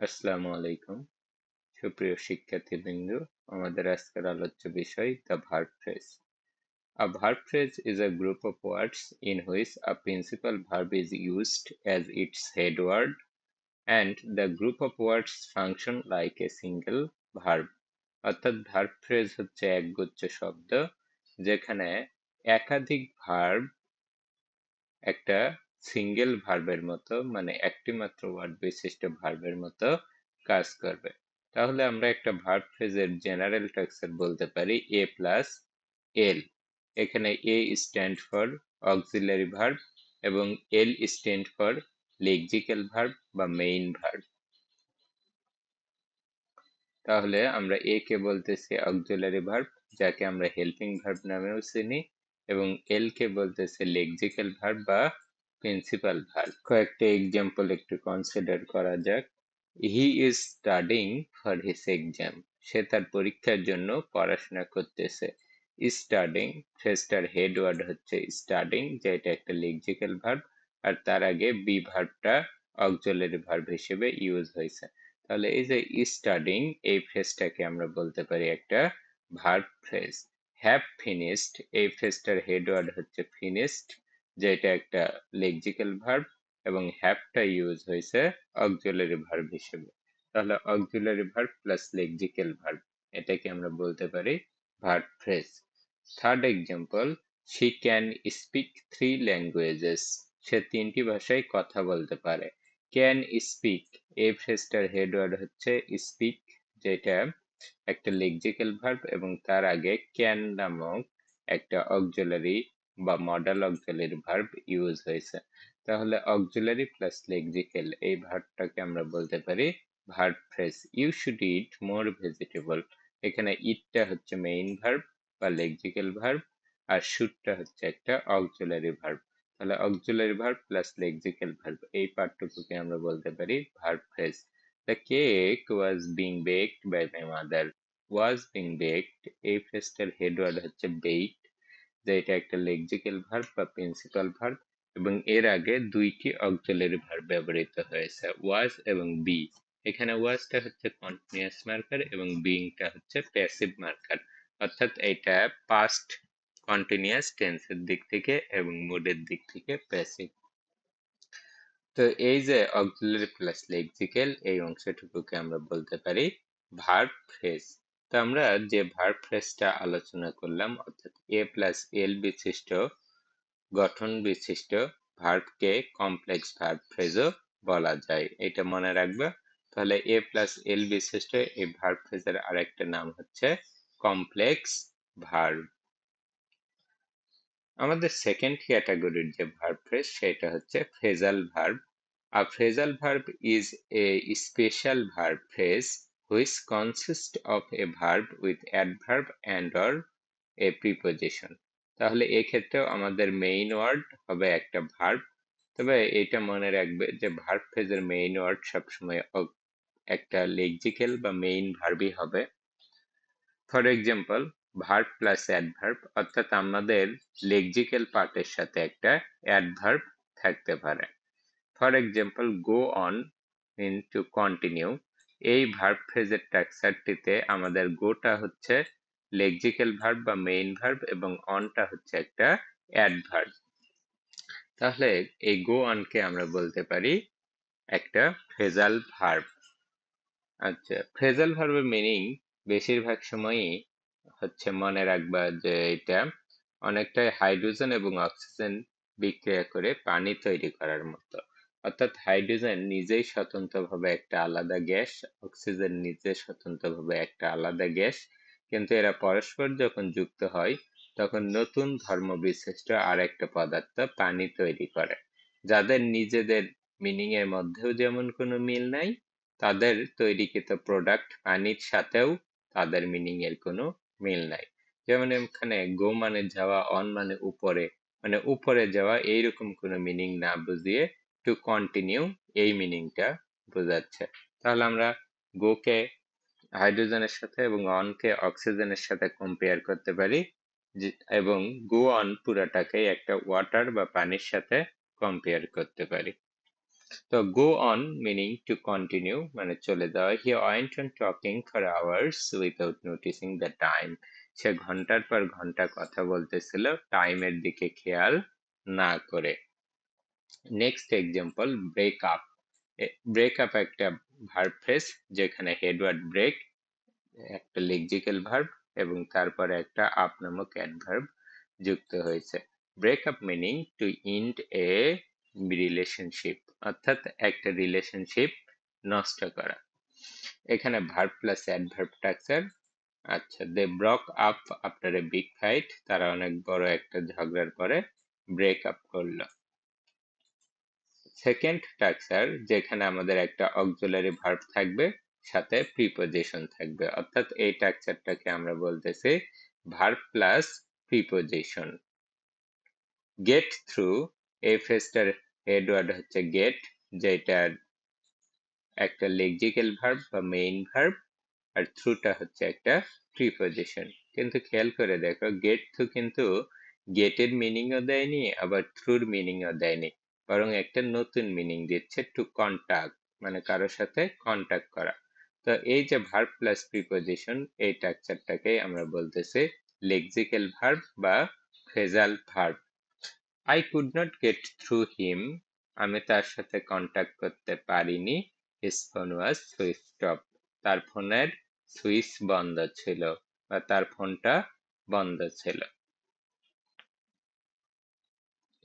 আসসালামু আলাইকুম। সুপ্রিয় শিক্ষার্থী বিন্দু আমাদের আজকের আলোচ্য বিষয় the verb phrase a verb phrase is a group of words in which a principal verb is used as its head word and the group of words function like a single verb অর্থাৎ verb phrase হচ্ছে একগুচ্ছ শব্দ, যেখানে একাধিক verb একটা single ভার্বের মতো মানে একটি মাত্র ওয়ার্ড বিশিষ্ট ভার্বের মতো কাজ করবে। তাহলে আমরা একটা ভার্ব ফ্রেজের জেনারেল স্ট্রাকচার বলতে পারি এ প্লাস এল এখানে A stand for auxiliary verb এবং L stand for lexical verb বা মেইন ভার্ব তাহলে আমরা এ কে বলতেছি অক্সিলারি ভার্ব যাকে আমরা হেল্পিং ভার্ব নামেও চিনি, এবং এল কে বলতেছে লেক্সিক্যাল ভার্ব বা প্রিন্সিপাল ভার্ব কয়েকটা এক্সাম্পল একটু কনসিডার করা যাক। He is studying for his exam সে তার পরীক্ষার জন্য পড়াশোনা করতেছে। স্টাডিং ফেস্টার হেড ওয়ার্ড হচ্ছে স্টাডিং যেটা একটা লেক্সিক্যাল ভার্ব আর তার আগে বি ভার্বটা অক্সিলারি ভার্ব হিসেবে ইউজ হয়েছে। তাহলে এই যে স্টাডিং এই ফ্রেজটাকে আমরা বলতে পারি একটা ভার্ব ফ্রেজ হ্যাভ ফিনিশড এই ফ্রেজটার হেড ওয়ার্ড হচ্ছে ফিনিশড যেটা একটা লেক্সিক্যাল ভার্ব এবং হ্যাভটা ইউজ হয়েছে অক্সিলারি ভার্ব হিসেবে। তাহলে auxiliary verb plus lexical verb এটাকে আমরা বলতে পারি verb phrase third example she can speak three languages সে তিনটি ভাষায় কথা বলতে পারে। ক্যান স্পিক এই ফ্রেজটার হেডওয়ার্ড হচ্ছে স্পিক যেটা একটা লেক্সিক্যাল ভার্ব এবং তার আগে ক্যান নামক একটা অক্সিলারি বা মডেল অক্সিলারি ভার্ব ইউজ হয়েছে। তাহলে অক্সিলারি প্লাস লেক্সিক্যাল এই ভার্বটাকে আমরা বলতে পারি verb phrase you should eat more vegetable এখানে ইটটা হচ্ছে মেইন ভার্ব বা লেক্সিক্যাল ভার্ব আর শুটটা হচ্ছে একটা অক্সিলারি ভার্ব তাহলে auxiliary verb plus lexical verb এই পার্টটুকুকে আমরা বলতে পারি verb phrase the cake was being baked by my mother was being baked এই ফ্রেজটার হেডওয়ার্ড হচ্ছে বেকড যেটা একটা লেক্সিক্যাল ভার্ব বা প্রিন্সিপাল ভার্ব এবং এর আগে দুইটি অক্সিলারি ভার্ব ব্যবহৃত হয়েছে ওয়াজ এবং বি এখানে ওয়াজটা হচ্ছে কন্টিনিউয়াস মার্কার এবং বিংটা হচ্ছে প্যাসিভ মার্কার অর্থাৎ এটা পাস্ট কন্টিনিউয়াস টেন্সের দিক থেকে এবং মুডের দিক থেকে প্যাসিভ তো এই যে অক্সিলারি প্লাস লেক্সিক্যাল এই অংশটুকুকে আমরা বলতে পারি ভার্ব ফ্রেজ তো আমরা যে ভার্ব ফ্রেজটা আলোচনা করলাম, অর্থাৎ এ প্লাস এল বিশিষ্ট, গঠন বিশিষ্ট ভার্বকে কমপ্লেক্স ভার্ব ফ্রেজও বলা যায়। এটা মনে রাখবে। তাহলে এ প্লাস এল বিশিষ্ট, এই ভার্ব ফ্রেজের আরেকটা নাম হচ্ছে কমপ্লেক্স ভার্ব আমাদের সেকেন্ড ক্যাটাগরির যে ভার্ব ফ্রেজ সেটা হচ্ছে phrasal verb a phrasal verb is a special verb phrase which consist of a verb with adverb and or a preposition তাহলে এক্ষেত্রেও আমাদের মেইন ওয়ার্ড হবে একটা ভার্ব তবে এটা মনে রাখবে যে ভার্ব ফ্রেজের মেইন ওয়ার্ড সবসময় একটা লেক্সিক্যাল বা মেইন ভার্বই হবে। For example verb plus adverb অর্থাৎ আমাদের লেক্সিক্যাল পার্টের সাথে একটা অ্যাডভার্ব থাকতে পারে। For example go on in to continue এই ভার্ব ফ্রেজের ট্যাক্সারটিতে আমাদের গোটা হচ্ছে লেক্সিক্যাল ভার্ব বা মেইন ভার্ব এবং অনটা হচ্ছে একটা অ্যাডভার্ব তাহলে এই গো অনকে আমরা বলতে পারি একটা ফ্রেজাল ভার্ব আচ্ছা ফ্রেজাল ভার্বের মিনিং বেশিরভাগ সময়ই হচ্ছে মনে রাখবা যে এটা অনেকটাই হাইড্রোজেন এবং অক্সিজেন বিক্রিয়া করে পানি তৈরি করার মতো। অর্থাৎ হাইড্রোজেন নিজেই স্বতন্ত্রভাবে একটা আলাদা গ্যাস, অক্সিজেন নিজে স্বতন্ত্রভাবে একটা আলাদা গ্যাস। কিন্তু এরা পরস্পর যখন যুক্ত হয়, তখন নতুন ধর্ম বিশিষ্ট আর একটা পদার্থ পানি তৈরি করে। যাদের নিজেদের মিনিং এর মধ্যেও যেমন কোনো মিল নাই, তাদের তৈরিকৃত প্রোডাক্ট পানির সাথেও তাদের মিনিং এর কোনো মিল নাই। যেমন এখানে গো মানে যাওয়া, অন মানে উপরে মানে উপরে যাওয়া, এইরকম কোনো মিনিং না বুঝিয়ে টু কন্টিনিউ এই মিনিংটা বোঝাচ্ছে। তাহলে আমরা গোকে হাইড্রোজেনের সাথে এবং অনকে অক্সিজেনের সাথে কম্পেয়ার করতে পারি এবং গো অন পুরাটাকে একটা ওয়াটার বা পানির সাথে কম্পেয়ার করতে পারি। তো go on meaning to continue মানে চলে যাওয়া। He went on talking for hours without noticing the time সে ঘণ্টার পর ঘণ্টা কথা বলতেছিল টাইমের দিকে খেয়াল না করে। Next example break up break up একটা ভার্ব ফ্রেজ যেখানে হেডওয়ার্ড ব্রেক একটা লেক্সিক্যাল ভার্ব এবং তারপরে একটা আপ নামক অ্যাডভার্ব যুক্ত হয়েছে। Break up meaning to end a relationship অর্থাৎ একটা রিলেশনশিপ নষ্ট করা। এখানে ভার্ব প্লাস অ্যাডভার্ব স্ট্রাকচার আচ্ছা they broke up after a big fight তারা অনেক বড় একটা ঝগড়ার পরে ব্রেক আপ করল। সেকেন্ড স্ট্রাকচার যেখানে আমাদের একটা অক্সিলারি ভার্ব থাকবে, সাথে প্রিপোজিশন থাকবে। অর্থাৎ এই স্ট্রাকচারটাকে আমরা বলতেছি verb plus preposition get through এই ফ্রেজটার হেডওয়ার্ড হচ্ছে গেট যেটার একটা লেক্সিক্যাল ভার্ব বা মেইন ভার্ব আর থ্রুটা হচ্ছে একটা প্রিপোজিশন কিন্তু খেয়াল করে দেখো গেট থ্রু কিন্তু গেটের মিনিংও দেয়নি, আবার থ্রুর মিনিংও দেয়নি। বরং একটা নতুন মিনিং দিচ্ছে টু কন্টাক্ট মানে কারোর সাথে কন্টাক্ট করা। তো এই যে ভার্ব প্লাস প্রিপোজিশন এই স্ট্রাকচারটাকেই আমরা বলতেছি লেক্সিক্যাল ভার্ব বা phrasal verb I could not get through him আমি তার সাথে কন্ট্যাক্ট করতে পারিনি his phone was switch off তার ফোনের সুইচ বন্ধ ছিল বা তার ফোনটা বন্ধ ছিল।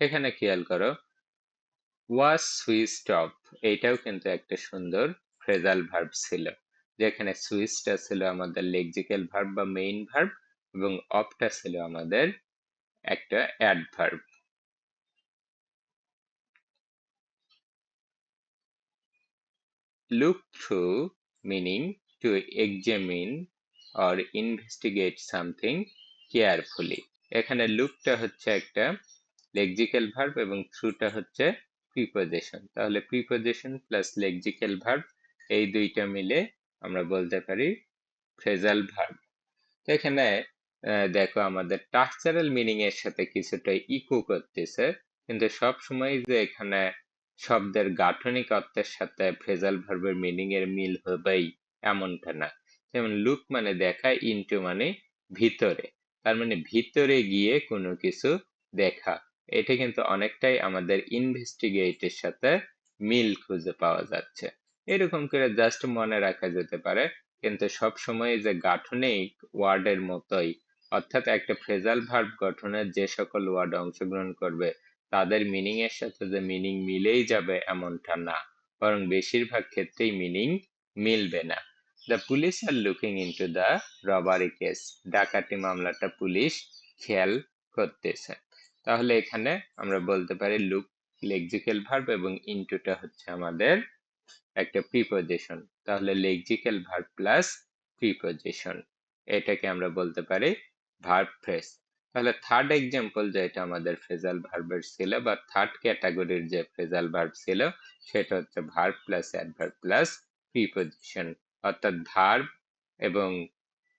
এখানে খেয়াল করো ওয়াজ সুইচ অফ এটাও কিন্তু একটা সুন্দর ফ্রেজাল ভার্ব ছিল। যেখানে সুইচটা ছিল আমাদের লেক্সিক্যাল ভার্ব বা মেইন ভার্ব এবং অফটা ছিল আমাদের একটা adverb look through, meaning to examine or investigate something carefully এখানে লুকটা হচ্ছে একটা লেক্সিক্যাল ভার্ব এবং থ্রুটা হচ্ছে প্রিপোজিশন তাহলে প্রিপোজিশন প্লাস লেক্সিক্যাল ভার্ব এই দুইটা মিলে আমরা বলতে পারি ফ্রেজাল ভার্ব এখানে দেখো আমাদের টাকচারাল মিনিং এর সাথে কিছুটা ইকো করতেছে, কিন্তু সব সময় যে এখানে শব্দের গাঠনিক অর্থের সাথে ফ্রেজাল ভার্বের মিনিং এর মিল হবেই এমনটা না। যেমন লুক মানে দেখা ইনটু মানে ভিতরে। তার মানে ভিতরে গিয়ে কোনো কিছু দেখা। এটা কিন্তু অনেকটাই আমাদের ইনভেস্টিগেটের সাথে মিল খুঁজে পাওয়া যাচ্ছে। এরকম করে জাস্ট মনে রাখা যেতে পারে, কিন্তু সব সময় যে গাঠনিক ওয়ার্ডের মতোই, অর্থাৎ একটা ফ্রেজাল ভার্ব গঠনের যে সকল ওয়ার্ড অংশগ্রহণ করবে, তাদের মিনিং এর সাথে যে মিনিং মিলেই যাবে এমনটা না। বরং বেশিরভাগ ক্ষেত্রেই মিনিং মিলবে না। The police are looking into the robbery case ডাকাতি মামলাটা পুলিশ খেয়াল করতেছে। তাহলে এখানে আমরা বলতে পারি লুক লেক্সিক্যাল ভার্ব এবং ইন্টুটা হচ্ছে আমাদের একটা প্রিপোজিশন তাহলে লেক্সিক্যাল ভার্ব প্লাস প্রিপোজিশন এটাকে আমরা বলতে পারি ভার্ব ফ্রেস তাহলে থার্ড এক্সাম্পল যেটা আমাদের ফ্রেজাল ভার্বের ছিল বা থার্ড ক্যাটাগরির যে ফ্রেজাল ভার্ব ছিল, সেটা হচ্ছে verb plus adverb plus preposition অর্থাৎ ভার্ব এবং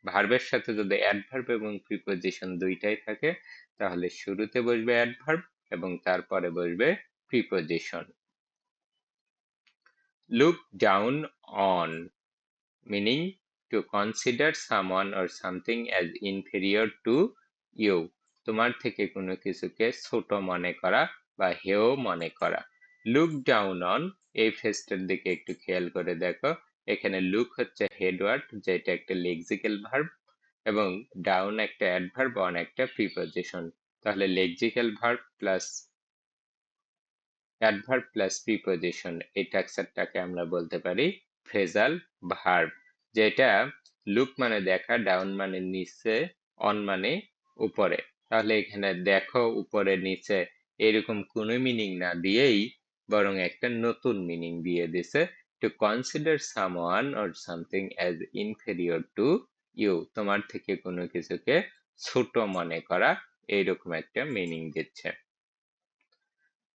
ভার্বের সাথে যদি অ্যাডভার্ব এবং প্রিপোজিশন দুইটাই থাকে তাহলে শুরুতে বসবে অ্যাডভার্ব এবং তারপরে বসবে preposition look down on meaning to consider someone or something as inferior to you তোমার থেকে কোনো কিছুকে ছোট মনে করা বা হেও মনে করা। লুক ডাউন অন এই ফেসটার দিকে একটু খেয়াল করে দেখো। এখানে লুক হচ্ছে হেডওয়ার্ড যেটা একটা লেক্সিক্যাল ভার্ব এবং ডাউন একটা অ্যাডভার্ব অন একটা প্রিপোজিশন তাহলে lexical verb plus adverb plus preposition এই ট্যাক্সারটাকে আমরা বলতে পারি ফ্রেজাল ভার্ব যেটা লুক মানে দেখা ডাউন মানে নিচে অন মানে উপরে। তাহলে এখানে দেখো উপরে, নিচে, এরকম কোনো মিনিং না দিয়েই বরং একটা নতুন মিনিং দিয়ে দিছে to consider someone or something as inferior to you তোমার থেকে কোনো কিছুকে ছোট মনে করা এইরকম একটা মিনিং দিচ্ছে।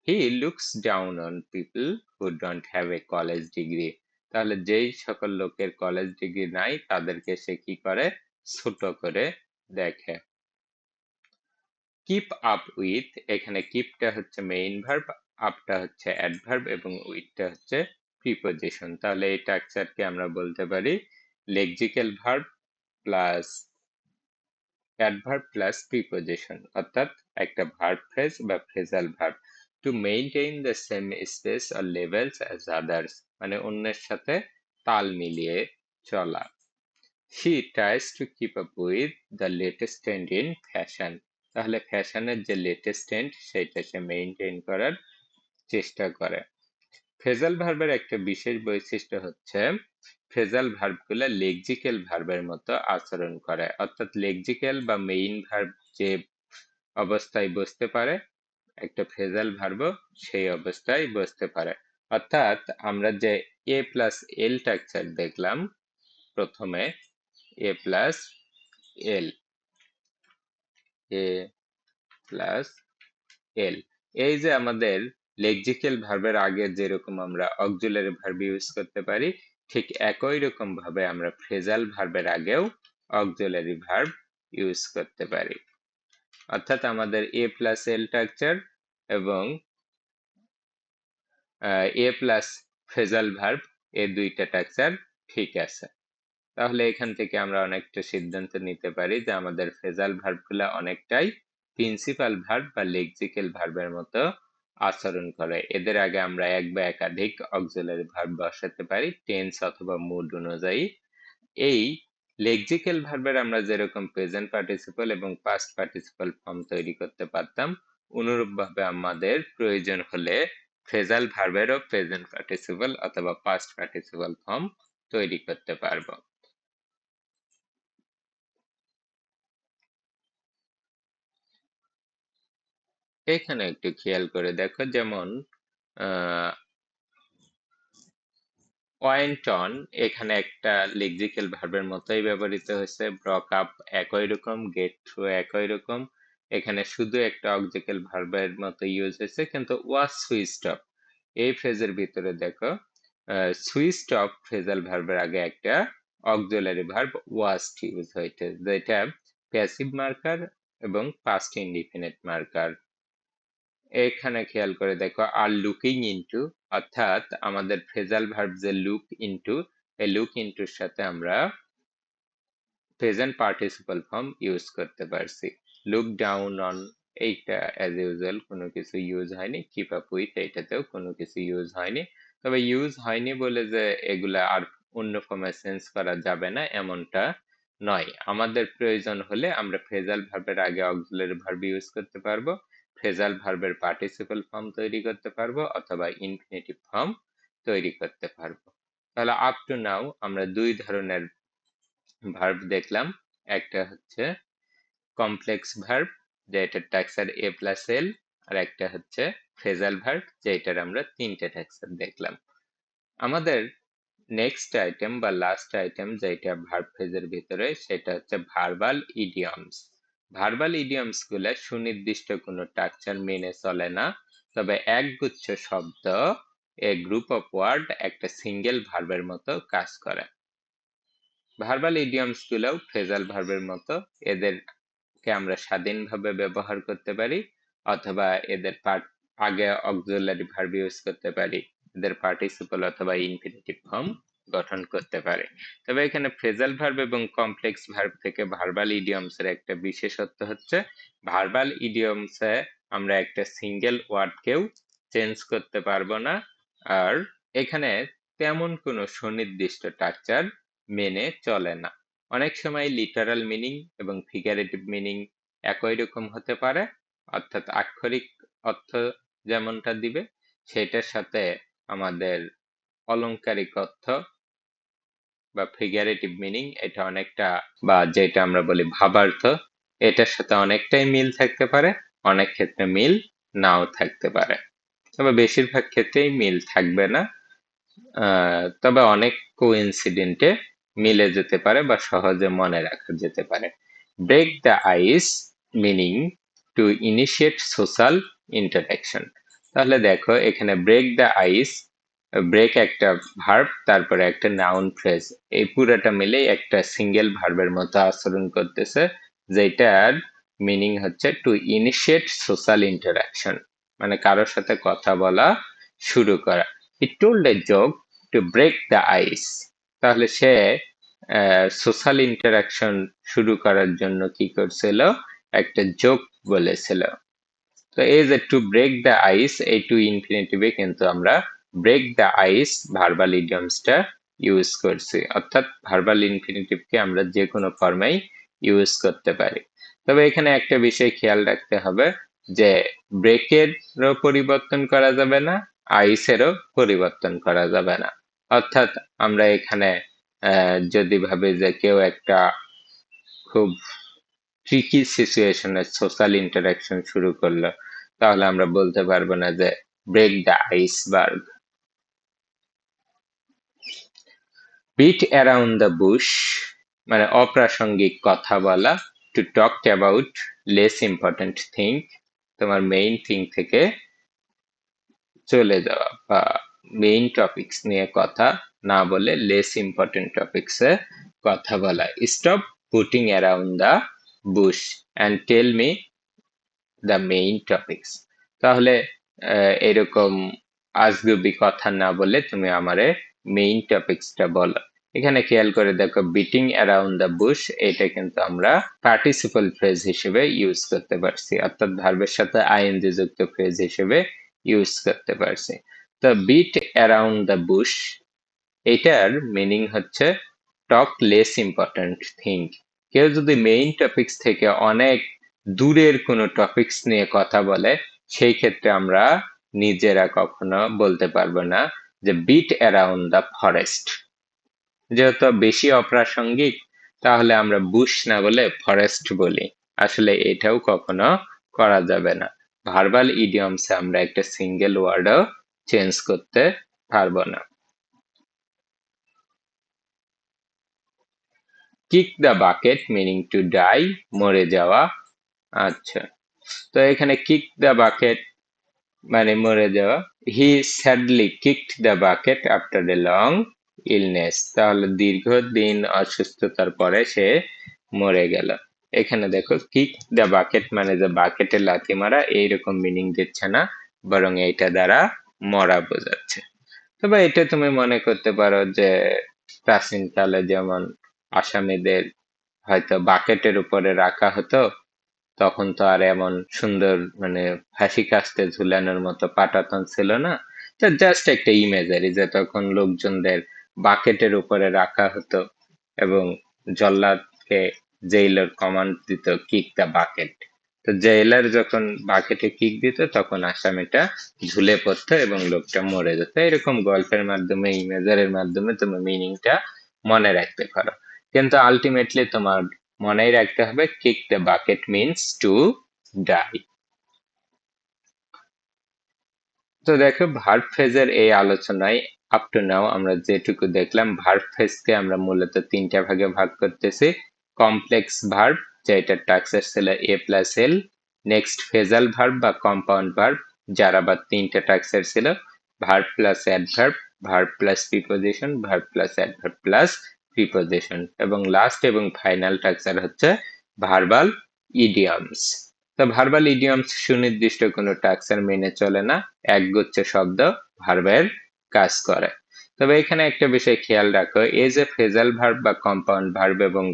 He looks down on people who don't have a college degree তাহলে যেই সকল লোকের কলেজ ডিগ্রি নাই, তাদেরকে সে কি করে? ছোট করে দেখে। কিপ আপ উইথ এখানে কিপটা হচ্ছে মেইন ভার্ব আপটা হচ্ছে অ্যাডভার্ব এবং উইথটা হচ্ছে প্রিপোজিশন তাহলে এই স্ট্রাকচারকে আমরা বলতে পারি lexical verb plus adverb plus preposition অর্থাৎ একটা ভার্ব ফ্রেজ বা phrasal verb to maintain the same space or levels as others মানে অন্যের সাথে তাল মিলিয়ে চলা। He tries to keep up with the latest trend in fashion তাহলে ফ্যাশনের যে লেটেস্ট ট্রেন্ড সেটা সে মেইনটেইন করার চেষ্টা করে। ফ্রেজাল ভার্বের একটা বিশেষ বৈশিষ্ট্য হচ্ছে ফ্রেজাল ভার্বগুলো লেক্সিক্যাল ভার্বের মতো আচরণ করে। অর্থাৎ লেক্সিক্যাল বা মেইন ভার্ব যে অবস্থায় বসতে পারে, একটা ফ্রেজাল ভার্ব সেই অবস্থায় বসতে পারে। অর্থাৎ আমরা যে এ প্লাস এল স্ট্রাকচার দেখলাম, প্রথমে এ প্লাস এল এ প্লাস এল এই যে আমাদের লেক্সিক্যাল ভার্বের আগে যেরকম আমরা অক্সিলারি ভার্ব ইউজ করতে পারি ঠিক একই রকম ভাবে আমরা ফ্রেজাল ভার্বের আগেও অক্সিলারি ভার্ব ইউজ করতে পারি। অর্থাৎ আমাদের এ প্লাস এল স্ট্রাকচার এবং এ প্লাস ফ্রেজাল ভার্ব এ দুইটা স্ট্রাকচার ঠিক আছে। তাহলে এখান থেকে আমরা অনেকটা সিদ্ধান্ত নিতে পারি যে আমাদের ফ্রেজাল ভার্বগুলো অনেকটাই প্রিন্সিপাল ভার্ব বা লেক্সিক্যাল ভার্বের মতো আচরণ করে। এদের আগে আমরা এক বা একাধিক অক্সিলারি ভার্ব বসাতে পারি, টেন্স অথবা মুড অনুযায়ী। এই লেক্সিক্যাল ভার্বের আমরা যেরকম প্রেজেন্ট পার্টিসিপল এবং পাস্ট পার্টিসিপল ফর্ম তৈরি করতে পারতাম, অনুরূপভাবে আমাদের প্রয়োজন হলে ফ্রেজাল ভার্বেরও প্রেজেন্ট পার্টিসিপল অথবা পাস্ট পার্টিসিপল ফর্ম তৈরি করতে পারব। এখানে একটু খেয়াল করে দেখো, যেমন পয়েন্ট অন এখানে একটা লেক্সিক্যাল ভার্বের মতোই ব্যবহৃত হয়েছে। ব্রক আপ একই রকম, গেট থ্রু একই রকম। এখানে শুধু একটা অবজেক্টাল ভার্বের মতো ইউজ হয়েছে, কিন্তু ওয়াজ সুইচড অফ এই ফ্রেজের ভিতরে দেখো সুইচড অফ ফ্রেজাল ভার্বের আগে একটা অক্সিলারি ভার্ব ওয়াজ ইউজ হয়েছে যেটা প্যাসিভ মার্কার এবং পাস্ট ইনডিফিনিট মার্কার এখানে খেয়াল করে দেখো আর লুকিং ইনটু অর্থাৎ আমাদের ফ্রেজাল ভার্ব যে লুক ইনটু এই লুক ইনটুর সাথে আমরা প্রেজেন্ট পার্টিসিপাল ফর্ম ইউজ করতে পারছি। লুক ডাউন অন এইটা অ্যাজ ইউজুয়াল কোনো কিছু ইউজ হয়নি কিপ আপ উইথ এইটাতেও কোনো কিছু ইউজ হয়নি। তবে ইউজ হয়নি বলে যে এগুলা আর অন্য ফর্মে সেন্স করা যাবে না, এমনটা নয়। আমাদের প্রয়োজন হলে আমরা ফ্রেজাল ভার্বের আগে অক্সিলারি ভার্ব ইউজ করতে পারব। ফ্রেজাল ভার্বের পার্টিসিপাল ফর্ম তৈরি করতে পারব অথবা ইনফিনিটিভ ফর্ম তৈরি করতে পারব। তাহলে আপ টু নাও আমরা দুই ধরনের ভার্ব দেখলাম। একটা হচ্ছে কমপ্লেক্স ভার্ব যেটার ট্যাক্সার এ প্লাস এল আর একটা হচ্ছে ফেজাল ভার্ব যেটার আমরা তিনটে ট্যাক্সার দেখলাম। আমাদের নেক্সট আইটেম বা লাস্ট আইটেম যেটা ভার্ব ফেজের ভিতরে, সেটা হচ্ছে ভার্বাল ইডিয়মস ভার্বাল ইডিয়মসগুলো সুনির্দিষ্ট কোনো স্ট্রাকচার মেনে চলে না। তবে একগুচ্ছ শব্দ এ গ্রুপ অফ ওয়ার্ড একটা সিঙ্গেল ভার্বের মতো কাজ করে। ভার্বাল ইডিয়মস গুলোও ফ্রেজাল ভার্বের মতো, এদেরকে আমরা স্বাধীনভাবে ব্যবহার করতে পারি, অথবা এদের পার্ট আগে অক্সিলারি ভার্ব ইউজ করতে পারি, এদের পার্টিসিপল অথবা ইনফিনিটিভ ফর্ম গঠন করতে পারে। তবে এখানে ফ্রেজাল ভার্ব এবং কমপ্লেক্স ভার্ব থেকে ভার্বাল ইডিয়মস এর একটা বিশেষত্ব হচ্ছে ভার্বাল ইডিয়মসে আমরা একটা সিঙ্গেল ওয়ার্ডকেও চেঞ্জ করতে পারব না। আর এখানে তেমন কোনো সুনির্দিষ্ট স্ট্রাকচার মেনে চলে না। অনেক সময় লিটারাল মিনিং এবং ফিগারেটিভ মিনিং একই রকম হতে পারে, অর্থাৎ আক্ষরিক অর্থ যেমনটা দিবে, সেটার সাথে আমাদের অলংকারিক অর্থ বা ফিগারেটিভ মিনিং এটা অনেকটা, বা যেটা আমরা বলি ভাবার্থ, এটার সাথে অনেকটাই মিল থাকতে পারে, অনেক ক্ষেত্রে মিল নাও থাকতে পারে। তবে বেশিরভাগ ক্ষেত্রেই মিল থাকবে না। তবে অনেক কোইন্সিডেন্টে মিলে যেতে পারে বা সহজে মনে রাখা যেতে পারে। Break the ice meaning to initiate social interaction তাহলে দেখো, এখানে ব্রেক দ্য আইস ব্রেক একটা ভার্ব তারপরে একটা নাউন ফ্রেজ এই পুরোটা মিলেই একটা সিঙ্গেল ভার্বের মতো আচরণ করতেছে, যেটার মিনিং হচ্ছে টু ইনিশিয়েট সোশ্যাল ইন্টারাকশন মানে কারোর সাথে কথা বলা শুরু করা। He told a joke to break the ice তাহলে সে সোশ্যাল ইন্টারাকশন শুরু করার জন্য কি করছিল? একটা জোক বলেছিল। তো এই যে টু ব্রেক দ্য আইস এই টু ইনফিনিটিভে কিন্তু আমরা ব্রেক দ্য আইস ভার্বাল ইডিয়মসটা ইউজ করছি। অর্থাৎ ভার্বাল ইনফিনিটিভকে আমরা যে কোনো ফর্মেই ইউজ করতে পারি। তবে এখানে একটা বিষয় খেয়াল রাখতে হবে যে ব্রেকেরও পরিবর্তন করা যাবে না আইসেরও পরিবর্তন করা যাবে না। অর্থাৎ আমরা এখানে যদি ভাবি যে কেউ একটা খুব ট্রিকি সিচুয়েশনে সোশ্যাল ইন্টারাকশন শুরু করল, তাহলে আমরা বলতে পারব না যে break the iceberg beat around the bush মানে অপ্রাসঙ্গিক কথা বলা to talk about less important thing তোমার মেইন থিং থেকে চলে যাওয়া, বা মেইন টপিকস নিয়ে কথা না বলে লেস ইম্পর্টেন্ট টপিক্সে কথা বলা। Stop putting around the bush and tell me the main topics তাহলে এরকম আজগুবি কথা না বলে তুমি আমারে মেইন টপিক্সটা বলো। এখানে খেয়াল করে দেখো বিটিং অ্যারাউন্ড দ্য বুশ এটা কিন্তু আমরা পার্টিসিপাল ফ্রেজ হিসেবে ইউজ করতে পারছি। অর্থাৎ ভার্বের সাথে আইএনজি যুক্ত ফ্রেজ হিসেবে ইউজ করতে পারছি। তো বিট অ্যারাউন্ড দ্য বুশ এটার মিনিং হচ্ছে টক লেস ইম্পর্টেন্ট থিং কেউ যদি মেইন টপিকস থেকে অনেক দূরের কোনো টপিকস নিয়ে কথা বলে, সেই ক্ষেত্রে আমরা নিজেরা কখনো বলতে পারব না। যে বিট অ্যারাউন্ড দ্য ফরেস্ট যেহেতু বেশি অপ্রাসঙ্গিক, তাহলে আমরা বুশ না বলে ফরেস্ট বলি। আসলে এটাও কখনো করা যাবে না। ভার্বাল ইডিয়মসে আমরা একটা সিঙ্গেল ওয়ার্ডও চেঞ্জ করতে পারব না। Kick the bucket meaning to die মরে যাওয়া আচ্ছা। তো এখানে কিক দ্য বাকেট মানে মরে যাওয়া। He sadly kicked the bucket after a long illness তাহলে দীর্ঘদিন অসুস্থতার পরে সে মরে গেল। এখানে দেখো কিক দ্য বাকেট মানে যে বাকেটে লাথি মারা, এইরকম মিনিং দিচ্ছে না, বরং এইটা দ্বারা মরা বোঝাচ্ছে। তবে এটা তুমি মনে করতে পারো যে, প্রাচীনকালে যেমন আসামিদের হয়তো বাকেটের উপরে রাখা হতো তখন তো আর এমন সুন্দর মানে ফাঁসি কাস্তে ঝুলানোর মতো পাটাতন ছিল না। তো জাস্ট একটা ইমেজারি যে তখন লোকজনদের বাকেটের উপরে রাখা হতো এবং জল্লাদকে জেইলার কমান্ড দিত কিক দ্য বাকেট তো জেইলার যখন বাকেটে কিক দিত, তখন আসামিটা ঝুলে পড়তো এবং লোকটা মরে যেত। এরকম গল্পের মাধ্যমে ইমেজারের মাধ্যমে তুমি মিনিংটা মনে রাখতে পারো। কিন্তু আলটিমেটলি তোমার মনেই রাখতে হবে kick the bucket means to die তো দেখো ভার্ব ফেজের এই আলোচনায় আপ টু নাও আমরা যেটুকু দেখলাম ভার্ব ফেজকে আমরা মূলত তিনটা ভাগে ভাগ করতেছি। কমপ্লেক্স ভার্ব যেটা টাক্সের ছিল A plus L next phrasal verb বা কম্পাউন্ড ভার্ব যার আবার তিনটা টাক্সের ছিল verb plus adverb verb plus preposition verb plus adverb plus preposition এবং লাস্ট এবং ফাইনাল টাক্সার হচ্ছে ভার্বাল ইডিয়ামস তো ভার্বাল ইডিয়ামস সুনির্দিষ্ট কোনো টাক্সার মেনে চলে না, একগুচ্ছ শব্দ ভার্বের কাজ করে। তবে এখানে একটা বিষয় খেয়াল রাখো, এই যে ফেজাল ভার্ব বা কম্পাউন্ড ভার্ব এবং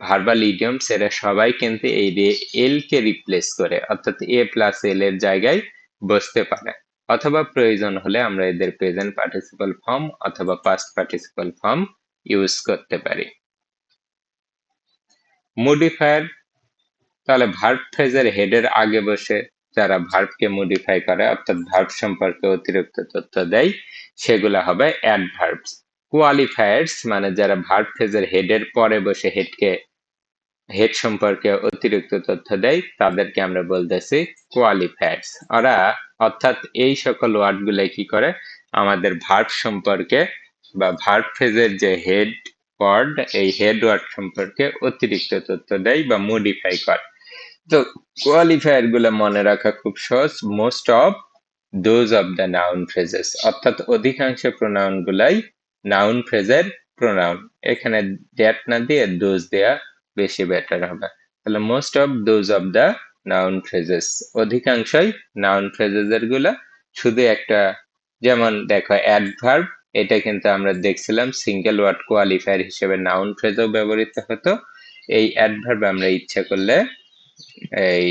ভার্বাল ইডিয়মস এরা সবাই কিন্তু এই এল কে রিপ্লেস করে, অর্থাৎ এ প্লাস এল এর জায়গায় বসতে পারে। অথবা প্রয়োজন হলে আমরা এদের প্রেজেন্ট পার্টিসিপাল ফর্ম অথবা পাস্ট পার্টিসিপাল ফর্ম ইউজ করতে পারি। মডিফায়ার তাহলে ভার্ব ফ্রেজের হেডের আগে বসে যারা ভার্বকে মডিফাই করে, অর্থাৎ ভার্ব সম্পর্কে অতিরিক্ত তথ্য দেয়, সেগুলো হবে অ্যাডভার্বস কোয়ালিফায়ার্স মানে যারা ভার্ব ফ্রেজের হেডের পরে বসে হেডকে হেড সম্পর্কে অতিরিক্ত তথ্য দেয়, তাদেরকে আমরা বলতেছি কোয়ালিফায়ার্স ওরা অর্থাৎ এই সকল ওয়ার্ডগুলো কি করে? আমাদের ভার্ব সম্পর্কে বা ভার্ব ফ্রেজের যে হেড ওয়ার্ড এই হেড ওয়ার্ড সম্পর্কে অতিরিক্ত তথ্য দেয় বা মডিফাই করে। তো কোয়ালিফায়ারগুলো মনে রাখা খুব সহজ। Most of those of the noun phrases অর্থাৎ অধিকাংশ প্রোনাউন গুলাই নাউন ফ্রেজের প্রোনাউন এখানে ড্যাট না দিয়ে দোজ দেয়া বেশি বেটার হবে। তাহলে most of those of the noun phrases অধিকাংশই নাউন ফ্রেজেসেরগুলা। শুধু একটা, যেমন দেখো অ্যাডভার্ব এটা কিন্তু আমরা দেখছিলাম সিঙ্গেল ওয়ার্ড কোয়ালিফায়ার হিসেবে নাউন ফ্রেজও ব্যবহৃত হতো। এই অ্যাডভার্ব আমরা ইচ্ছা করলে এই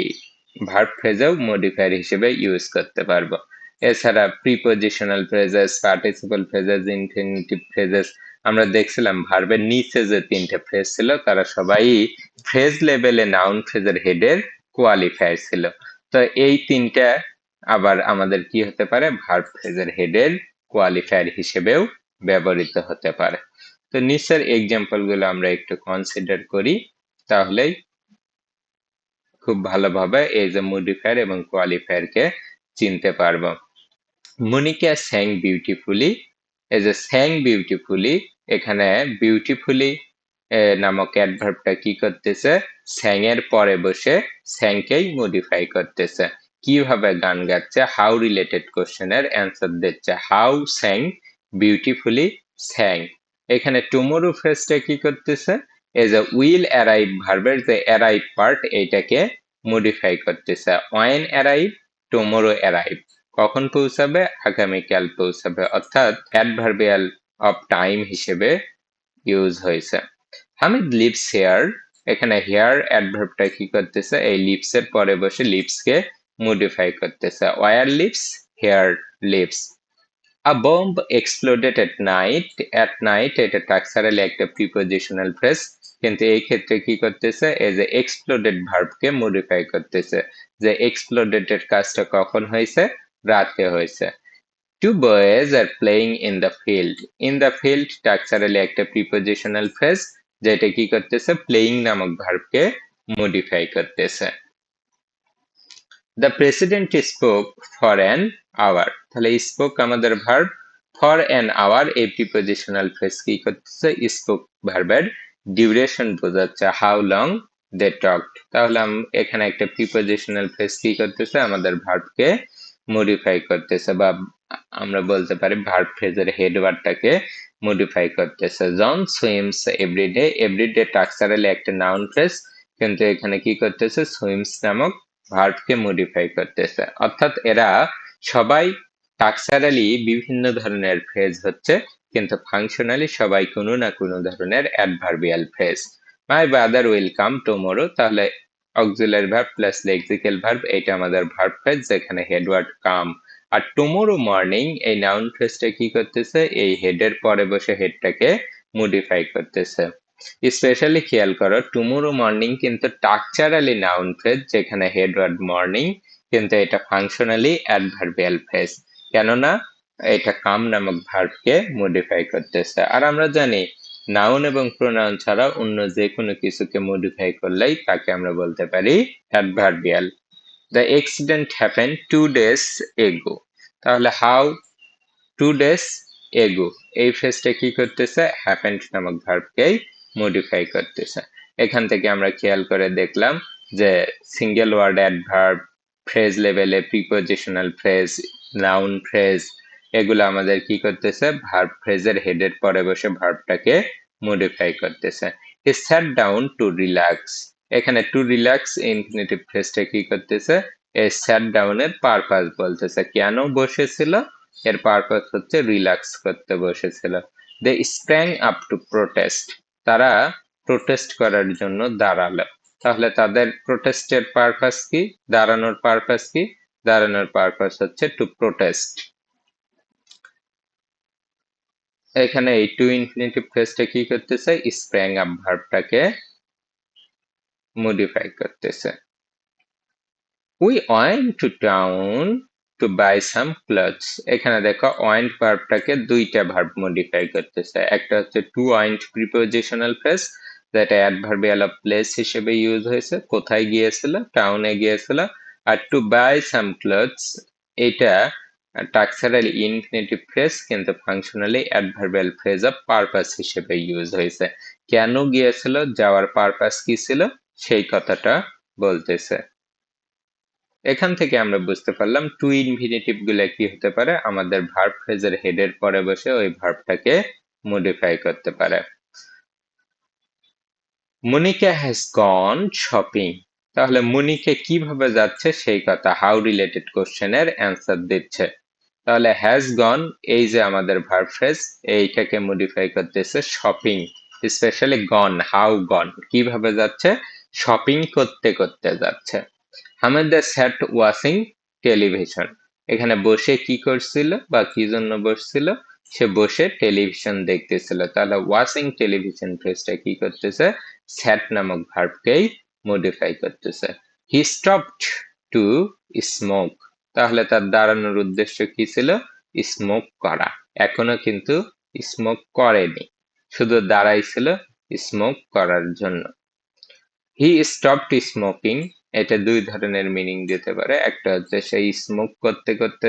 ভার্ব ফ্রেজেও মডিফায়ার হিসেবে ইউজ করতে পারব। এছাড়া prepositional phrases participle phrases infinitive phrases আমরা দেখছিলাম ভার্বের নিচে যে তিনটে ফ্রেজ ছিল, তারা সবাই ফ্রেজ লেভেলে নাউন ফ্রেজের হেডের কোয়ালিফায়ার ছিল। তো এই তিনটা আবার আমাদের কি হতে পারে? ভার্ব ফ্রেজের হেডের কোয়ালিফায়ার হিসেবেও ব্যবহৃত হতে পারে। তো নিচের এক্সাম্পলগুলো আমরা একটু কনসিডার করি, তাহলেই খুব ভালোভাবে এই যে মডিফায়ার এবং কোয়ালিফায়ারকে চিনতে পারব। মনিকা স্যাং বিউটিফুলি এই যে স্যাং বিউটিফুলি এখানে বিউটিফুলি নামক অ্যাডভার্বটা কি করতেছে? স্যাং এর পরে বসে স্যাংকেই মডিফাই করতেছে। কীভাবে গান গাচ্ছে হাউ রিলেটেড কোশ্চেনের অ্যান্সার দিচ্ছে হাউ স্যাং বিউটিফুলি স্যাং এখানে টুমোরো ফ্রেজটা কি করতেছে? এই যে উইল অ্যারাইভ ভার্বের যে অ্যারাইভ পার্ট এইটাকে মডিফাই করতেছে। ওয়েন অ্যারাইভ টুমোরো অ্যারাইভ কখন পৌঁছাবে? আগামীকাল পৌঁছাবে। অর্থাৎ অ্যাডভার্বিয়াল অফ টাইম হিসেবে ইউজ হয়েছে। হামিদ লিপস হেয়ার এখানে হেয়ার অ্যাডভার্বটা কি করতেছে? এই লিপস এর পরে বসে লিপস কে মডিফাই করতেছে where leaps here leaps a bomb exploded at night at night এটা টাক্সারালি একটা প্রিপোজিশনাল ফ্রেজ কিন্তু এই ক্ষেত্রে কি করতেছে? এই যে এক্সপ্লোডেড ভার্বকে মডিফাই করতেছে। যে এক্সপ্লোডেড এর কাজটা কখন হয়েছে? রাতে হয়েছে। Two boys are playing in the field in the field টাক্সারালি একটা প্রিপোজিশনাল ফ্রেজ যেটা কি করতেছে? প্লেইং নামক ভার্বকে মডিফাই করতেছে। The president spoke for an hour তাহলে স্পোক আমাদের ভার্ব ফর অ্যান আওয়ার এই প্রিপোজিশনাল ফ্রেজ কি করতেছে? স্পোক ভার্বের ডিউরেশন বোঝাচ্ছে হাউ লং দে টকড তাহলে এখানে একটা প্রিপোজিশনাল ফ্রেজ কি করতেছে? আমাদের ভার্বকে মডিফাই করতেছে বা আমরা বলতে পারি ভার্ব ফ্রেজের হেডওয়ার্ডটাকে মডিফাই করতেছে। John swims every day every day টাক্সারালি একটা নাউন ফ্রেজ কিন্তু এখানে কি করতেছে? সুইমস নামক ভার্বকে মডিফাই করতেছে। অর্থাৎ এরা সবাই টাক্সারালি বিভিন্ন ধরনের ফ্রেজ হচ্ছে, কিন্তু ফাংশনালি সবাই কোনো না কোনো ধরনের adverbial phrase my brother will tomorrow তাহলে auxiliary verb plus lexical verb এটা আমাদের ভার্ব ফ্রেজ যেখানে headword come are tomorrow morning এই নাউন ফ্রেজটা কি করতেছে? এই হেডের পরে বসে হেডটাকে মডিফাই করতেছে। স্পেশালি খেয়াল করো টুমোরো মর্নিং কিন্তু টাকচারালি নাউন ফ্রেজ যেখানে হেডওয়ার্ড মর্নিং কিন্তু এটা ফাংশনালি অ্যাডভার্বিয়াল ফ্রেজ কেননা এটা কাম নামক ভার্বকে মডিফাই করতেছে। আর আমরা জানি নাউন এবং প্রোনাউন ছাড়া অন্য যে কোনো কিছুকে মডিফাই করলেই তাকে আমরা বলতে পারি adverbial the accident happen two days ago তাহলে হাউ টু ডেজ এগো এই ফ্রেজটা কি করতেছে? হ্যাপেন্ড নামক ভার্বকেই মডিফাই করতেছে। এখান থেকে আমরা খেয়াল করে দেখলাম যে সিঙ্গেল ওয়ার্ড অ্যাডভার্ব ফ্রেজ লেভেলে প্রিপোজিশনাল ফ্রেজ নাউন ফ্রেজ এগুলো আমাদের কি করতেছে? ভার্ব ফ্রেজের হেডের পরে বসে ভার্বটাকে মডিফাই করতেছে। He sat down to relax এখানে টু রিল্যাক্স ইনফিনিটিভ ফ্রেজটা কি করতেছে? এই স্যাট ডাউনের পারপাস বলতেছে। কেন বসেছিল? এর পারপাস হচ্ছে রিল্যাক্স করতে বসেছিল। They sprang up to protest তারা প্রোটেস্ট করার জন্য দাঁড়াল। তাহলে তাদের প্রোটেস্টের পারপাস কি? দাঁড়ানোর পারপাস কি? দাঁড়ানোর পারপাস হচ্ছে টু প্রোটেস্ট এখানে এই টু ইনফিনিটিভ ফ্রেজটা কি করতেছে? স্প্র্যাং আপ ভার্বটাকে মডিফাই করতেছে। We went to town to buy some clothes এখানে দেখো ওয়েন্ট ভার্বটাকে দুইটা ভার্ব মডিফাই করতেছে। একটা হচ্ছে টু ওয়েন্ট প্রিপোজিশনাল ফ্রেজ যেটা অ্যাডভার্বিয়াল অফ প্লেস হিসেবে ইউজ হয়েছে। কোথায় গিয়েছিল? টাউনে গিয়েছিল। আর টু বাই সাম ক্লথস এটা টাক্সারাল ইনফিনিটিভ ফ্রেজ কিন্তু functionally adverbial phrase of purpose হিসেবে ইউজ হয়েছে। কেন গিয়েছিল? যাওয়ার পারপাস কি ছিল? সেই কথাটা বলতেছে। এখান থেকে আমরা বুঝতে পারলাম টু ইনফিনিটিভগুলা কি হতে পারে, আমাদের ভার্ব ফ্রেজের হেডের পরে বসে ওই ভার্বটাকে মডিফাই করতে পারে। মনিকা হ্যাজ গন শপিং তাহলে মনিকে কীভাবে যাচ্ছে সেই কথা হাউ রিলেটেড কোশ্চেনের অ্যান্সার দিচ্ছে। তাহলে হ্যাজ গন এই যে আমাদের ভার্ব ফ্রেজ এইটাকে মডিফাই করতেছে shopping specially gone how gone কীভাবে যাচ্ছে? শপিং করতে করতে যাচ্ছে। Hameda sat watching television. এখানে বসে কি করছিল বা কি জন্য বসছিল? সে বসে টেলিভিশন দেখতেছিল। তাহলে ওয়াচিং টেলিভিশন ফ্রেজটা কি করতেছে? স্যাট নামক ভার্বকেই মডিফাই করতেছে। হি স্টপড টু স্মোক তাহলে তার দাঁড়ানোর উদ্দেশ্য কি ছিল? স্মোক করা। এখনও কিন্তু স্মোক করেনি। শুধু দাঁড়াইছিল স্মোক করার জন্য। হি স্টপড স্মোকিং এটা দুই ধরনের মিনিং দিতে পারে। একটা হচ্ছে সেই স্মোক করতে করতে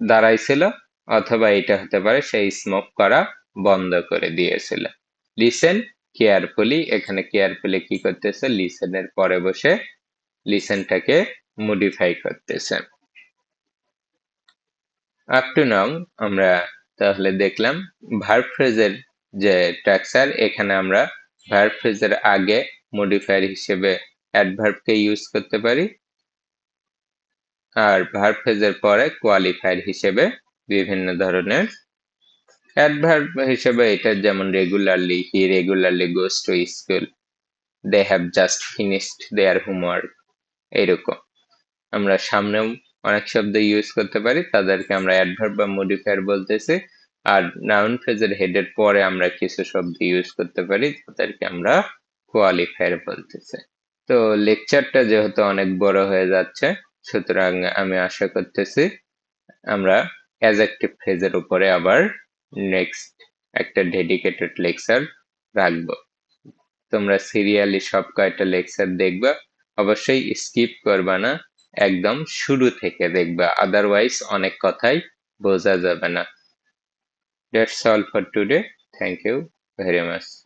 দাঁড়াইছিল, অথবা এটা হতে পারে সেই স্মোক করা বন্ধ করে দিয়েছিল। লিসেন কেয়ারফুলি এখানে কেয়ারফুলি কি করতেছে? লিসেনের পরে বসে লিসেনটাকে মডিফাই করতেছে। আপ টু নাও আমরা তাহলে দেখলাম ভার্ব ফ্রেজের যে স্ট্রাকচার এখানে আমরা ভার্ব ফ্রেজের আগে মডিফায়ার হিসেবে অ্যাডভার্বকে ইউজ করতে পারি। আর ভার্ব ফ্রেজের পরে কোয়ালিফায়ার হিসেবে বিভিন্ন ধরনের অ্যাডভার্ব হিসেবে এটা যেমন regularly he regularly goes to school they have just finished their homework এরকম। আমরা সামনেও অনেক শব্দ ইউজ করতে পারি, তাদেরকে আমরা অ্যাডভার্ব বা মডিফায়ার বলতেছি। আর নাউন ফ্রেজের হেডের পরে আমরা কিছু শব্দ ইউজ করতে পারি, তাদেরকে আমরা কোয়ালিফায়ার বলতেছি। তো লেকচারটা যেহেতু অনেক বড় হয়ে যাচ্ছে, সুতরাং আমি আশা করতেছি আমরা অ্যাজেক্টিভ ফ্রেজের উপরে আবার নেক্সট একটা ডেডিকেটেড লেকচার রাখব। তোমরা সিরিয়ালি সব কয়টা লেকচার দেখবা, অবশ্যই স্কিপ করবা না, একদম শুরু থেকে দেখবা আদারওয়াইজ অনেক কথাই বোঝা যাবে না। That's all for today thank you very much